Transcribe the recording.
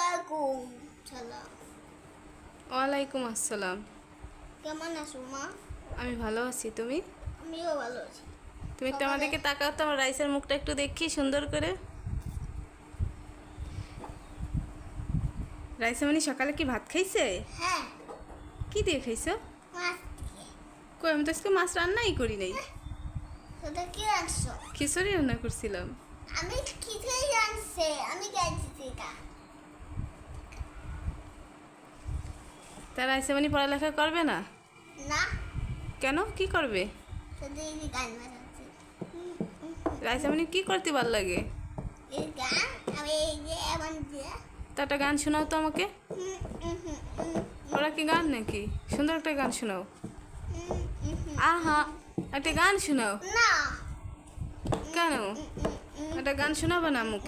সালাম। ওয়ালাইকুম আসসালাম। কেমন আছো মা? আমি ভালো আছি তুমি? আমিও ভালো আছি। তুমি একটু আমাদেরকে তাকাও তো আমার রাইসের মুখটা একটু দেখি সুন্দর করে। রাইসা মানে সকালে কি ভাত খাইছে? হ্যাঁ। কি দিয়ে খাইছো? মাছ কই আমি তো আজকে মাছ রান্নাই করি নাই। কি খিচুড়ি রান্না করছিলাম। আমি কিছুই জানছে তা রাইসা মানে পড়ালেখা করবে না? না। কেন? কি করবে? রাইসা মানে কি করতে ভালো লাগে? তা একটা গান শোনাও তো আমাকে। ওরা কি গান নাকি? সুন্দর একটা গান শোনাও। আহা একটা গান শোনাও। কেন? একটা গান শোনাবে না হুম,